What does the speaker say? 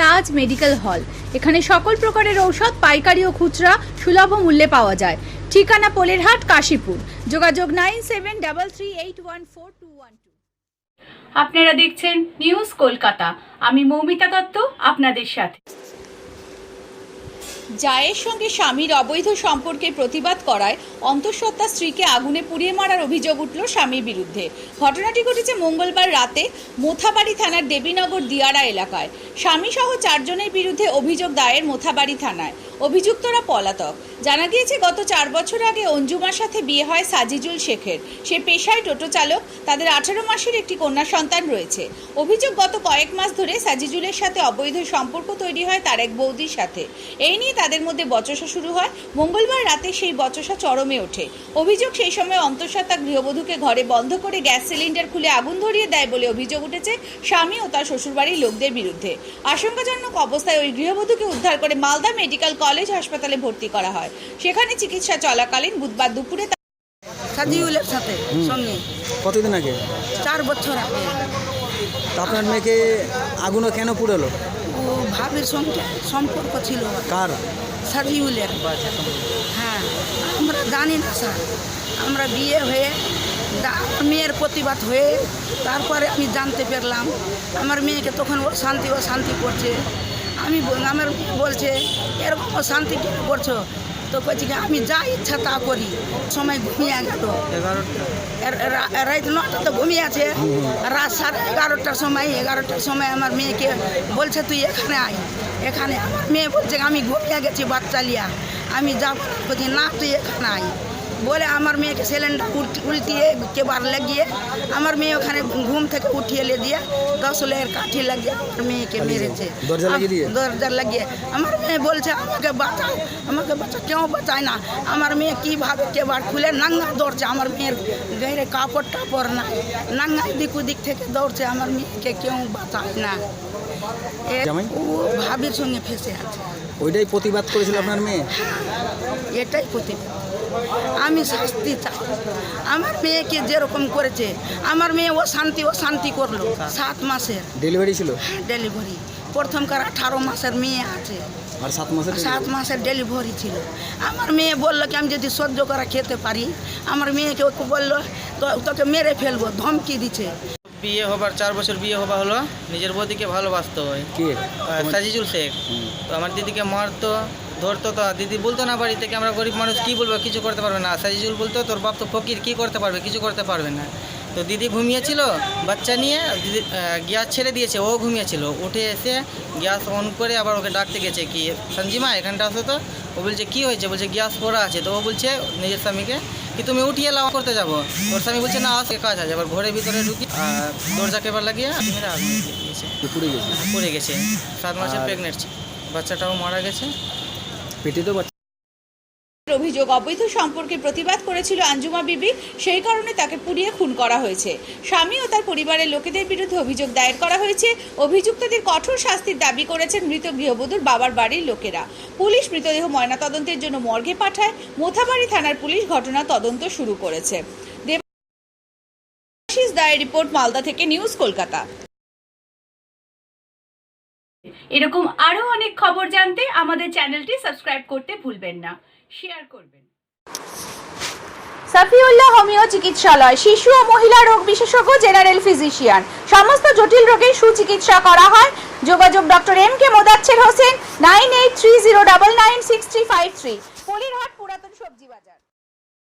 তাজ medical hall. এখানে সকল প্রকারের ঔষধ, পাইকারি ও খুচরা সুলভ মূল্যে পাওয়া যায়। ঠিকানা পোলেরহাট, কাশীপুর। যোগাযোগ nine seven double three eight one four two one two. আপনারা দেখছেন নিউজ কলকাতা। আমি মৌমিতা দত্ত, আপনাদের সাথে। জায়ের সঙ্গে স্বামীর অবৈধ সম্পর্কের প্রতিবাদ করায় অন্তঃসত্ত্বা স্ত্রীকে আগুনে পুড়িয়ে মারার অভিযোগ উঠল স্বামীর বিরুদ্ধে। ঘটনাটি ঘটেছে মঙ্গলবার রাতে মোথাবাড়ি থানার দেবীনগর দিয়ারা এলাকায়। স্বামী সহ চারজনের বিরুদ্ধে অভিযোগ দায়ের মোথাবাড়ি থানায়। অভিযুক্তরা পলাতক। জানা গিয়েছে, গত চার বছর আগে অঞ্জুমার সাথে বিয়ে হয় সাজিজুল শেখের। সে পেশায় টোটো চালক, তাদের আঠারো মাসের একটি কন্যা সন্তান রয়েছে। অভিযোগ, গত কয়েক মাস ধরে সাজিজুলের সাথে অবৈধ সম্পর্ক তৈরি হয় তার এক বৌদির সাথে। এই নিয়ে তাদের মধ্যে বচসা শুরু হয়। মঙ্গলবার রাতে সেই বচসা চরমে ওঠে। অভিযোগ, সেই সময় অন্তঃসত্ত্বা গৃহবধূকে ঘরে বন্ধ করে গ্যাস সিলিন্ডার খুলে আগুন ধরিয়ে দেয় বলে অভিযোগ উঠেছে স্বামী ও তার শ্বশুরবাড়ির লোকদের বিরুদ্ধে। আশঙ্কাজনক অবস্থায় ওই গৃহবধূকে উদ্ধার করে মালদা মেডিকেল কলেজ হাসপাতালে ভর্তি করা হয়। সেখানে চিকিৎসা চলাকালীন বুধবার দুপুরে সাজিউলের সাথে সঙ্গে। কতদিন আগে? চার বছর আগে। আপনার মেয়েকে আগুনে কেন পুড়ালো? ও ভাবির সঙ্গে সম্পর্ক ছিল। কার? সাজিউলের। হ্যাঁ আমরা জানি না স্যার। আমরা বিয়ে হয়ে মেয়ের প্রতিবাদ হয়ে তারপরে আমি জানতে পারলাম আমার মেয়েকে তখন ও শান্তি ও শান্তি করছে। আমি বল- আমার বলছে এরকম শান্তি কেন করছ? তো বলছি কি আমি যা ইচ্ছা তা করি। সময় ঘুমিয়ে গেল। রাত নটা তো ঘুমিয়ে আছে। রাত সাড়ে এগারোটার সময় এগারোটার সময় আমার মেয়েকে বলছে তুই এখানে আয়। এখানে আমার মেয়ে বলছে আমি ঘুমিয়ে গেছি বাচ্চা লিয়া। আমি যাব না। না তুই এখানে আয়। বলে আমার মেয়েকে সিলিন্ডার উল্ট- উল্টিয়ে কেবার লাগিয়ে আমার মেয়ে ওখানে ঘুম থেকে উঠিয়ে এলে দিয়ে দশ লের কাঠি লাগিয়ে আমার মেয়েকে মেরেছে দরজা লাগিয়ে দিয়ে? দরজা লাগিয়ে আমার মেয়ে বলছে আমাকে বাঁচাও আমাকে বাঁচাও কেউ বাঁচায় না আমার মেয়ে কীভাবে কেবার খুলে নাঙ্গা দৌড়ছে আমার মেয়ের গায়ে কাপড় টাপড় নাই নাঙ্গা দিক ওদিক থেকে দৌড়ছে আমার মেয়েকে কেউ বাঁচায় না এ- জামাই? ও ভাবির সঙ্গে ফেসে আছে। ওইটাই প্রতিবাদ করেছিল আপনার মেয়ে? এটাই প্রতিবাদ। আমি শাস্তি চাই। আমার মেয়েকে যেরকম করেছে আমার মেয়ে ও শান্তি ও শান্তি করল সাত মাসের। ডেলিভারি ছিল? ডেলিভারি প্রথমকার আঠারো মাসের মেয়ে আছে। আর সাত মাসের সাত মাসের ডেলিভারি ছিল। আমার মেয়ে বলল কি আমি যদি সহ্য করা খেতে পারি আমার মেয়েকে বলল তোকে মেরে ফেলব। ধমকি দিচ্ছে বিয়ে হবার চার বছর বিয়ে হবা হলো নিজের বৌদিকে ভালোবাসতো। সাজিজুল শেখ। তো আমার দিদিকে মারতো ধরতো তো। দিদি বলতো না বাড়ি থেকে আমরা গরিব মানুষ কি বলব? কিছু করতে পারবে না। সাজিজুল বলতো তোর বাপ তো ফকির কি করতে পারবে? কিছু করতে পারবে না। তো দিদি ঘুমিয়েছিল বাচ্চা নিয়ে দিদি গ্যাস ছেড়ে দিয়েছে ও ঘুমিয়েছিল। উঠে এসে গ্যাস অন করে আবার ওকে ডাকতে গেছে কি সঞ্জিমা এখানটা আসো তো। ও বলছে কি হয়েছে? বলছে গ্যাস পড়া আছে। তো ও বলছে নিজের স্বামীকে কি তুমি উঠিয়ে লাও করতে যাব। ওর স্বামী বলছে না আসে কাজ আছে। এবার ঘরের ভিতরে ঢুকি আর দরজা কেবার লাগিয়ে মেরে আগুন দিয়ে দিয়েছে পুড়ে গেছে? পড়ে গেছে। সাত মাসের প্রেগনেন্ট বাচ্চাটাও মারা গেছে। পেটে তো অভিযোগ, অবৈধ সম্পর্কে প্রতিবাদ করেছিল আঞ্জুমা বিবি, সেই কারণে তাকে পুড়িয়ে খুন করা হয়েছে। স্বামী ও তার পরিবারের লোকেদের বিরুদ্ধে অভিযোগ দায়ের করা হয়েছে। অভিযুক্তদের কঠোর শাস্তির দাবি করেছেন মৃত গৃহবধূর বাবার বাড়ির লোকেরা। পুলিশ মৃতদেহ ময়নাতদন্তের জন্য মর্গে পাঠায়। মোথাবাড়ি থানার পুলিশ ঘটনা তদন্ত শুরু করেছে। দেবাশিস দায়ের রিপোর্ট, মালদা থেকে নিউজ কলকাতা। এরকম আরও অনেক খবর জানতে আমাদের চ্যানেলটি সাবস্ক্রাইব করতে ভুলবেন না। শেয়ার করবেন। সাফিউল্লাহ হোমিও চিকিৎসালয়, শিশু ও মহিলা রোগ বিশেষজ্ঞ, জেনারেল ফিজিশিয়ান। সমস্ত জটিল রোগের সুচিকিৎসা করা হয়। যোগাযোগ doctor M K Modachher Hossain, nine eight three zero double nine six three five three. পুরাতন সবজি বাজার।